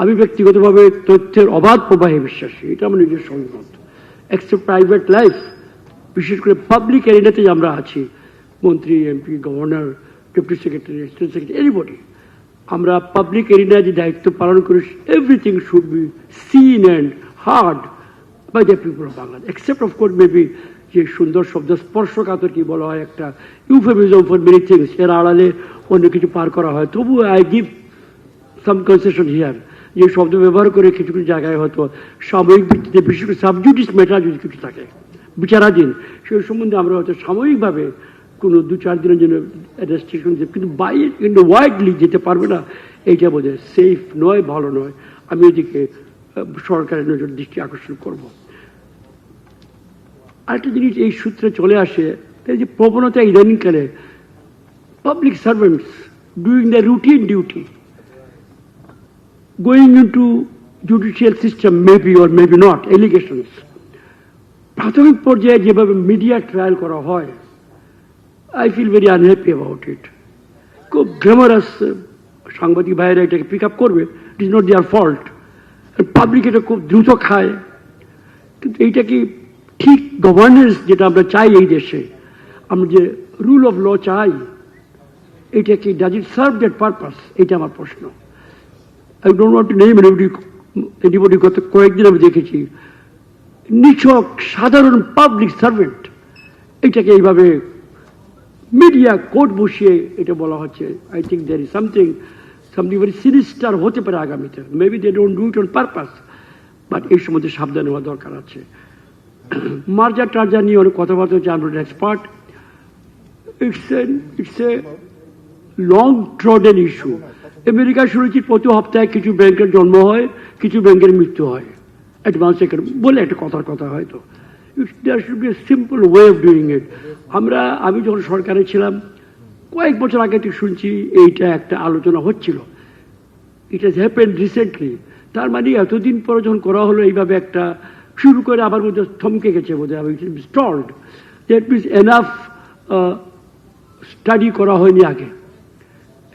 আমি ব্যক্তিগতভাবে তথ্যের অবাধ প্রবাহে বিশ্বাসী। এটা আমার নিজের সংগত এক্সেপ্ট প্রাইভেট লাইফ বিশেষ করে পাবলিক এরিয়াতে যে আমরা আছি, মন্ত্রী MP governor deputy secretary state secretary anybody আমরা পাবলিক এরিয়ায় যে দায়িত্ব পালন করি everything should be seen and heard by the people of Bangla except of course maybe যে সুন্দর শব্দ স্পর্শকাতর কি বলা হয়, একটা ইউফেমিজম ফর মেনি থিংস এর আড়ালে অন্য কিছু পার করা হয়। তবু I give some concession here যে শব্দ ব্যবহার করে কিছু কিছু জায়গায় হয়তো সাময়িক ভিত্তিতে, বিশেষ করে সাবজুডিস ম্যাটার যদি কিছু থাকে, বিচারাধীন, সেই সম্বন্ধে আমরা হয়তো সাময়িকভাবে কোনো দু চার দিনের জন্য রেস্ট্রিকশন কিন্তু বাইরে কিন্তু ওয়াইডলি যেতে পারবে না, এইটা বোধ সেফ নয়, ভালো নয়। আমি এদিকে সরকারের নজর দৃষ্টি আকর্ষণ করব। আরেকটা জিনিস এই সূত্রে চলে আসে, এই যে প্রবণতা ইদানিংকালে public servants doing the routine duty going into judicial system, maybe or maybe not, allegations. প্রাথমিক পর্যায়ে যেভাবে মিডিয়া ট্রায়াল করা হয় I feel very unhappy about it খুব গ্ল্যামারাস সাংবাদিক ভাইয়েরা এটাকে পিক আপ করবে it is not their fault public এটা খুব দ্রুত খায়। কিন্তু এইটা কি ঠিক গভর্নেন্স যেটা আমরা চাই এই দেশে? আমরা যে রুল অফ ল চাই, এটা কি does it serve that purpose এটা আমার প্রশ্ন। I don't want to name anybody anybody গত কয়েকদিন আমি দেখেছি। নিছক, সাধারণ পাবলিক সার্ভেন্ট এটাকে এইভাবে মিডিয়া কোর্ট বসিয়ে এটা বলা হচ্ছে। I think there is something something very sinister হতে পারে আগামীতে। Maybe they don't do it on purpose but এই সম্বন্ধে সাবধান হওয়া দরকার আছে। মার্জার টার্জার নিয়ে অনেক কথাবার্তা হচ্ছে আমরা expert it's a it's a long trodden issue America শুনেছি প্রতি সপ্তাহে কিছু ব্যাংকের জন্ম হয়, কিছু ব্যাংকের মৃত্যু হয়। অ্যাডভান্স বলে একটা কথার কথা হয়তো। Be simple way of doing it আমরা, আমি যখন সরকারে ছিলাম, কয়েক বছর আগে থেকে শুনছি এইটা একটা আলোচনা হচ্ছিল। ইট হ্যাজ হ্যাপেন রিসেন্টলি তার মানে এতদিন পরে যখন করা হলো, এইভাবে একটা শুরু করে আবার মধ্যে থমকে গেছে বোধ হয় stalled that means enough study করা হয়নি আগে।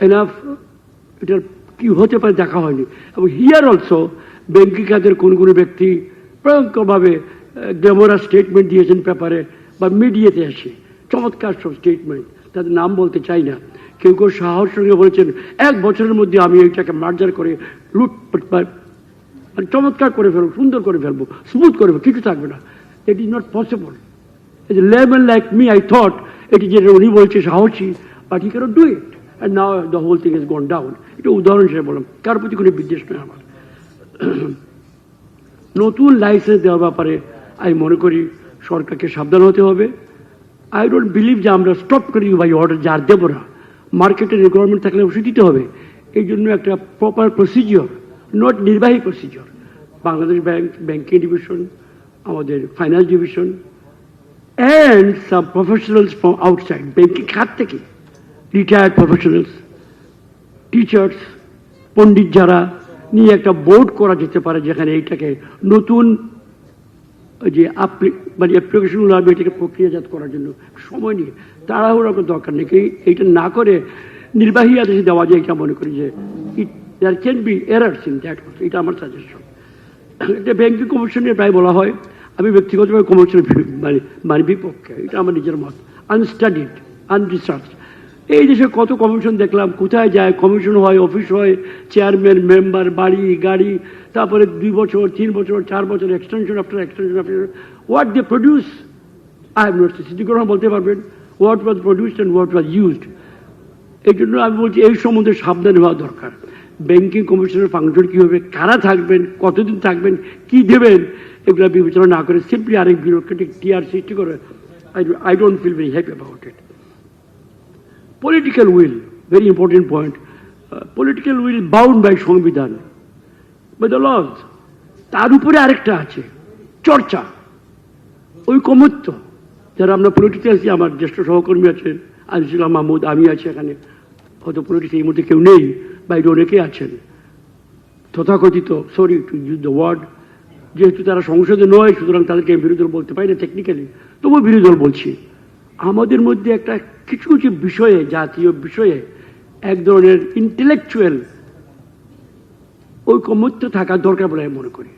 এনাফ এটার কি হতে পারে দেখা হয়নি। এবং হিয়ার অলসো ব্যাংকিং খাতের কোন কোনো ব্যক্তি ভয়ঙ্করভাবে ডেমোরা স্টেটমেন্ট দিয়েছেন পেপারে বা মিডিয়াতে এসে, চমৎকার সব স্টেটমেন্ট তাদের নাম বলতে চাই না। কেউ কেউ সাহস সঙ্গে বলেছেন, এক বছরের মধ্যে আমি এইটাকে মার্জার করে লুট মানে চমৎকার করে ফেলব, সুন্দর করে ফেলব স্মুথ করে ফেলব, কিছু থাকবে না। It is not possible as a layman like me I thought এটি যেটা উনি বলছে সাহসী but he can't do it and now the whole thing is gone down এটা উদাহরণ হিসেবে বললাম কার প্রতি কোনো বিদ্বেষ নয় আমার নতুন লাইসেন্স দেওয়ার ব্যাপারে আমি মনে করি সরকারকে সাবধান হতে হবে আই ডোন্ট বিলিভ যে আমরা স্টপ করি বাই অর্ডার যার দেবো না মার্কেটের রিকোয়ারমেন্ট থাকলে অবশ্যই দিতে হবে এই জন্য একটা প্রপার প্রসিজিওর নট নির্বাহী procedure Bangladesh bank banking division আমাদের finance division and some professionals from outside banking খাত থেকে রিটায়ার্ড প্রফেশনালস টিচার্স পণ্ডিত যারা নিয়ে একটা বোর্ড করা যেতে পারে যেখানে এইটাকে নতুন যে মানে অ্যাপ্লিকেশনগুলো হবে, এটাকে প্রক্রিয়াজাত করার জন্য সময় নিয়ে। তাড়াহুড়ো কোনো দরকার নেই। এইটা না করে নির্বাহী আদেশে দেওয়া যায়, এটা মনে করি যে it there can be errors in that এটা আমার সাজেশন এটা ব্যাংকিং কমিশনের প্রায় বলা হয়। আমি ব্যক্তিগতভাবে কমিশনের মানে মানে বিপক্ষে, এটা আমার নিজের মত। আনস্টাডিড আনরিসার্চ এই দেশে কত কমিশন দেখলাম, কোথায় যায় কমিশন হয় অফিস হয় চেয়ারম্যান মেম্বার বাড়ি, গাড়ি, তারপরে দুই বছর, তিন বছর, চার বছর extension after extension after what they produce I have not city গ্রহণ বলতে পারবেন what was produced and what was used এই জন্য আমি বলছি, এই সম্বন্ধে সাবধান হওয়া দরকার। ব্যাংকিং কমিশনের ফাংশন কী হবে কারা থাকবেন, কতদিন থাকবেন, কি দেবেন, এগুলো বিবেচনা না করে সিম্পলি আরেক বিউরোক্রেটিক টিআর সৃষ্টি করে I don't feel very happy about it political will, very important point, uh, political will bound by সংবিধান। By the laws. তার উপরে আরেকটা আছে চর্চা। ঐকমত্য। যারা আমরা পলিটিক্যাল আছি আমার জ্যেষ্ঠ সহকর্মী আছেন আজিজুল্লাহ মাহমুদ আমি আছি এখানে। হয়তো পলিটিক্স এই মুহূর্তে কেউ নেই বাইরে অনেকে আছেন। তথাকথিত sorry to use the word যেহেতু তারা সংসদে নয় সুতরাং তাদেরকে বিরোধী দল বলতে পারি না টেকনিক্যালি তবুও বিরোধী দল বলছি। আমাদের মধ্যে একটা কিছু কিছু বিষয়ে, জাতীয় বিষয়ে এক ধরনের ইন্টেলেকচুয়াল ঐকমত্য থাকা দরকার বলে আমি মনে করি।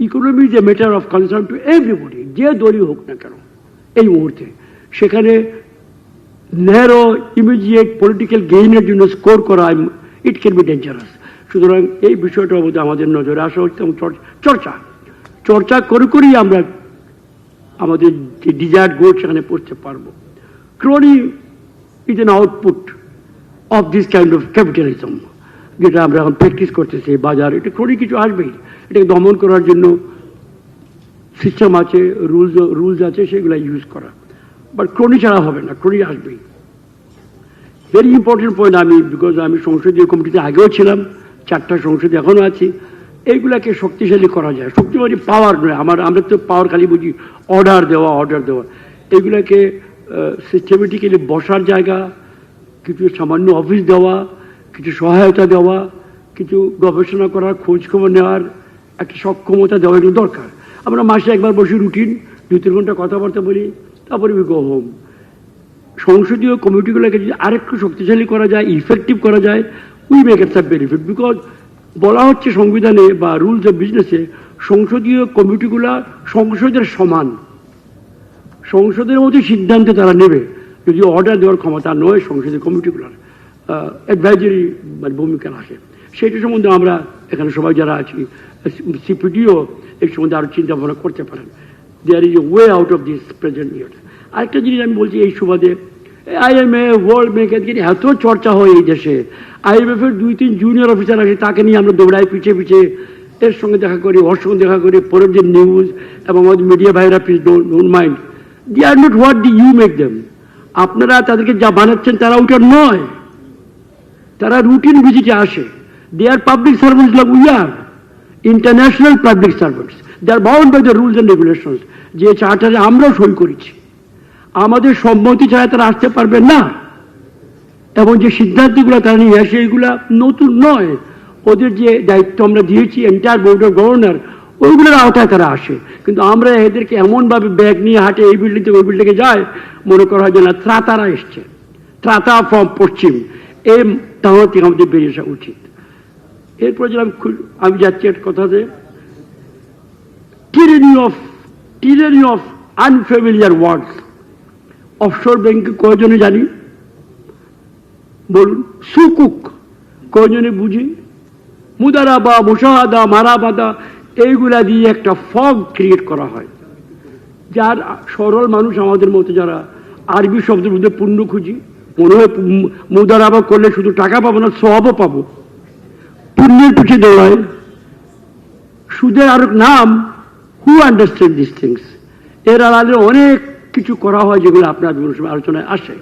Economy a matter of concern to everybody যে দলই হোক না কেন, এই মুহূর্তে। সেখানে ন্যারো ইমিডিয়েট পলিটিক্যাল গেইনের জন্য স্কোর করা ইট ক্যান বি ডেঞ্জারাস সুতরাং এই বিষয়টার মধ্যে আমাদের নজরে আসা হচ্ছে চর্চা চর্চা করে করেই আমরা আমাদের যে ডিজায়ার্ড গোল সেখানে পড়তে পারব। Crony is an output of this kind of capitalism যেটা আমরা এখন প্র্যাকটিস করতেছি বাজার। এটা ক্রোনি কিছু আসবেই। এটাকে দমন করার জন্য সিস্টেম আছে রুলস রুলস আছে, সেগুলো ইউজ করা। বাট ক্রোনি ছাড়া হবে না ক্রোনি আসবেই। ভেরি ইম্পর্টেন্ট পয়েন্ট আমি বিকজ আমি সংসদীয় কমিটিতে আগেও ছিলাম, চারটা সংসদে এখনও আছি। এইগুলাকে শক্তিশালী করা যায়। শক্তিশালী পাওয়ার নয়। আমার, আমরা তো পাওয়ার খালি বুঝি। অর্ডার দেওয়া অর্ডার দেওয়া। এইগুলাকে সিস্টেমেটিক্যালি বসার জায়গা, কিছু সামান্য অফিস দেওয়া, কিছু সহায়তা দেওয়া, কিছু গবেষণা করার খোঁজ খবর নেওয়ার একটা সক্ষমতা দেওয়া এগুলো দরকার। আমরা মাসে একবার বসে রুটিন দুই তিন ঘণ্টা কথাবার্তা বলি, তারপরে উই গো হোম সংসদীয় কমিটিগুলোকে যদি আরেকটু শক্তিশালী করা যায় ইফেক্টিভ করা যায় we make it benefit because বলা হচ্ছে সংবিধানে বা রুলস অফ বিজনেসে সংসদীয় কমিটিগুলা সংসদের সমান। সংসদের মধ্যে সিদ্ধান্ত তারা নেবে, যদি অর্ডার দেওয়ার ক্ষমতা নয় সংসদীয় কমিটিগুলোর অ্যাডভাইজারি মানে ভূমিকা রাখে। সেটা সম্বন্ধে আমরা এখানে সবাই যারা আছি সিপিডিও এই সম্বন্ধে আরও চিন্তা ভাবনা করতে পারেন। There is a way out of this present year আরেকটা জিনিস আমি বলছি, এই সুবাদে আইএমএ ওয়ার্ল্ড ব্যাংক এদিকে এত চর্চা হয় এই দেশে। আইএমএফ এর দুই, তিন জুনিয়র অফিসার আছে, তাকে নিয়ে আমরা দৌড়াই পিছিয়ে পিছিয়ে। এর সঙ্গে দেখা করি, ওর সঙ্গে দেখা করি, পরের দিন নিউজ এবং আমাদের মিডিয়া ভাইরা please don't mind they are not what the you make them আপনারা তাদেরকে যা বানাচ্ছেন, তারা ওটা নয়। তারা রুটিন ভিজিটে আসে। They are public servants like we are international public servants they are bound by the rules and regulations যে চার্টারে আমরাও সই করেছি। আমাদের সম্মতি ছাড়া তারা আসতে পারবে না। এবং যে সিদ্ধান্তগুলো তারা নিয়ে আসে, এগুলা নতুন নয়। ওদের যে দায়িত্ব আমরা দিয়েছি এন্টায়ার বোর্ড অফ গভর্নর ওইগুলোর আওতায় তারা আসে। কিন্তু আমরা এদেরকে এমনভাবে ব্যাগ নিয়ে হাঁটে, এই বিল্ডিং থেকে ওই বিল্ডিংয়ে যায়, মনে করা হয় যে না ত্রাতারা এসছে। ত্রাতা ফ্রম পশ্চিম। এই তাহলে থেকে আমাদের বেরিয়ে আসা উচিত? এরপর যে আমি আমি যাচ্ছি একটা কথাতে। Tyranny of tyranny of unfamiliar words offshore ব্যাংকে কয়জনে জানি? বলুন। সুকুক কয়জনে বুঝি? মুদারাবা, মুশাহাদা, মারাবাদা, এইগুলা দিয়ে একটা ফগ ক্রিয়েট করা হয়। যার সরল মানুষ আমাদের মতো যারা আরবি শব্দের মধ্যে পুণ্য খুঁজি, মনে হয় মুদারাবা করলে শুধু টাকা পাবো না সবও পাবো। পুণ্যের পিছিয়ে দৌড়ায়। সুদের আর নাম হু আন্ডারস্ট্যান্ড দিস থিংস এর আড়ালে অনেক কিছু করা হয় যেগুলো আপনার আলোচনায় আসে।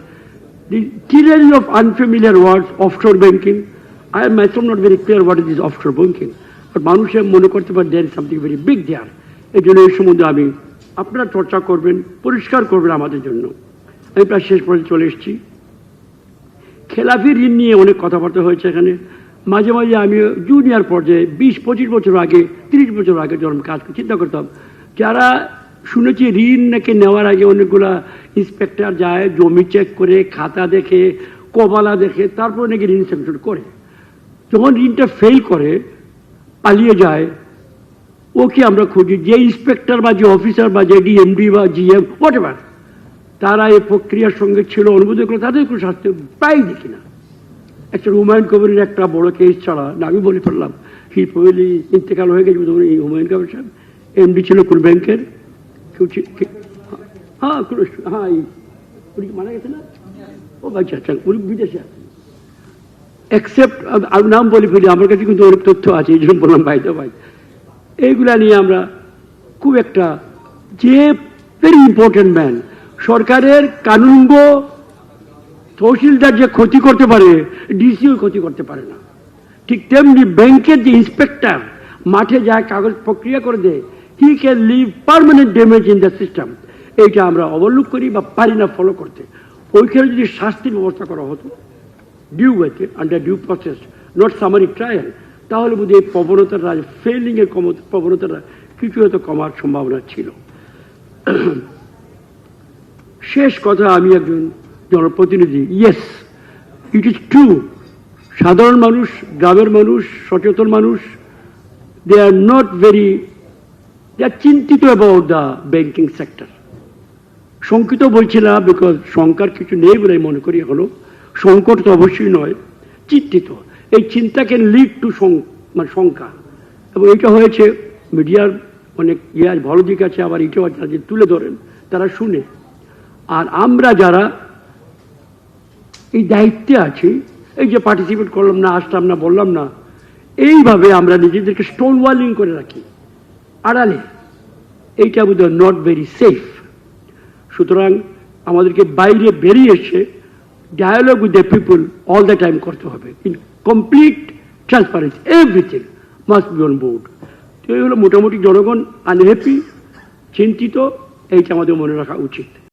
দি tyranny of unfamiliar words, offshore banking. I am myself not very clear is this offshore banking. But মানুষের মনে করতে পারে is something very big there. এই জন্য এই সম্বন্ধে আমি আপনারা চর্চা করবেন, পরিষ্কার করবেন আমাদের জন্য। আমি প্রায় শেষ পর্যন্ত চলে এসেছি। খেলাফি ঋণ নিয়ে অনেক কথাবার্তা হয়েছে এখানে। মাঝে মাঝে আমি জুনিয়র পর্যায়ে বিশ, পঁচিশ বছর আগে, তিরিশ বছর আগে যখন কাজ চিন্তা করতাম, যারা শুনেছি, ঋণ নাকি নেওয়ার আগে অনেকগুলা ইন্সপেক্টর যায়, জমি চেক করে, খাতা দেখে, কবালা দেখে, তারপর নাকি ঋণ স্যাংশন করে। যখন ঋণটা ফেল করে, পালিয়ে যায়, ওকে আমরা খুঁজি, যে ইন্সপেক্টর বা যে অফিসার বা যে ডিএমডি বা জিএম হোয়াট তারা এই প্রক্রিয়ার সঙ্গে ছিল অনুমোদন করে, তাদের কোনো শাস্তি প্রায় দেখি না একটা হুমায়ুন কবিরের একটা বড় কেস ছাড়া, না, আমি বলে ফেললাম হি প্রবলি ইন্তেকাল হয়ে গেছে হুমায়ুন কবির সাহেব এমডি ছিল কোন ব্যাংকের হ্যাঁ হ্যাঁ আচ্ছা আচ্ছা নাম বলে ফেলি, আমার কাছে কিন্তু তথ্য আছে বললাম ভাই এইগুলা নিয়ে আমরা খুব একটা, যে ভেরি ইম্পর্টেন্ট ম্যান সরকারের কানুনগ তহসিলদার যে ক্ষতি করতে পারে ডিসিও ক্ষতি করতে পারে না। ঠিক তেমনি ব্যাংকের যে ইন্সপেক্টর মাঠে যায়, কাগজ প্রক্রিয়া করে দেয় he can leave permanent damage in the system এইটা আমরা অবলোক করি বা পারি না ফলো করতে। ওইখানে যদি শাস্তির ব্যবস্থা করা হতো ডিউ ওয়েতে under due process not summary trial তাহলে বোধ এই প্রবণতাটা ফেলিং এর কম- প্রবণতাটা কিছু হয়তো কমার সম্ভাবনা ছিল। শেষ কথা আমি একজন জনপ্রতিনিধি ইয়েস ইট ইজ ট্রু সাধারণ মানুষ গ্রামের মানুষ সচেতন মানুষ they are not very, they are চিন্তিত about the banking sector. শঙ্কিত বলছি না বিকজ শঙ্কার কিছু নেই বলে মনে করি এখনও। সংকট তো অবশ্যই নয়, চিন্তিত। এই চিন্তা ক্যান লিড টু মানে শঙ্কা। এবং এটা হয়েছে, মিডিয়ার অনেক ইয়ার ভালো দিক আছে, আবার এটাও আছে যে তুলে ধরেন, তারা শুনে। আর আমরা যারা এই দায়িত্বে আছি, এই যে পার্টিসিপেট করলাম না, আসলাম না, বললাম না, এইভাবে আমরা নিজেদেরকে স্টোন ওয়ালিং করে রাখি। আড়ালে। এইটা বোধ নট ভেরি সেফ সুতরাং আমাদেরকে বাইরে বেরিয়ে এসে dialogue with the people all the time করতে হবে। In complete transparency everything must be on board তো এই হলো মোটামুটি জনগণ আনহ্যাপি চিন্তিত, এইটা আমাদের মনে রাখা উচিত।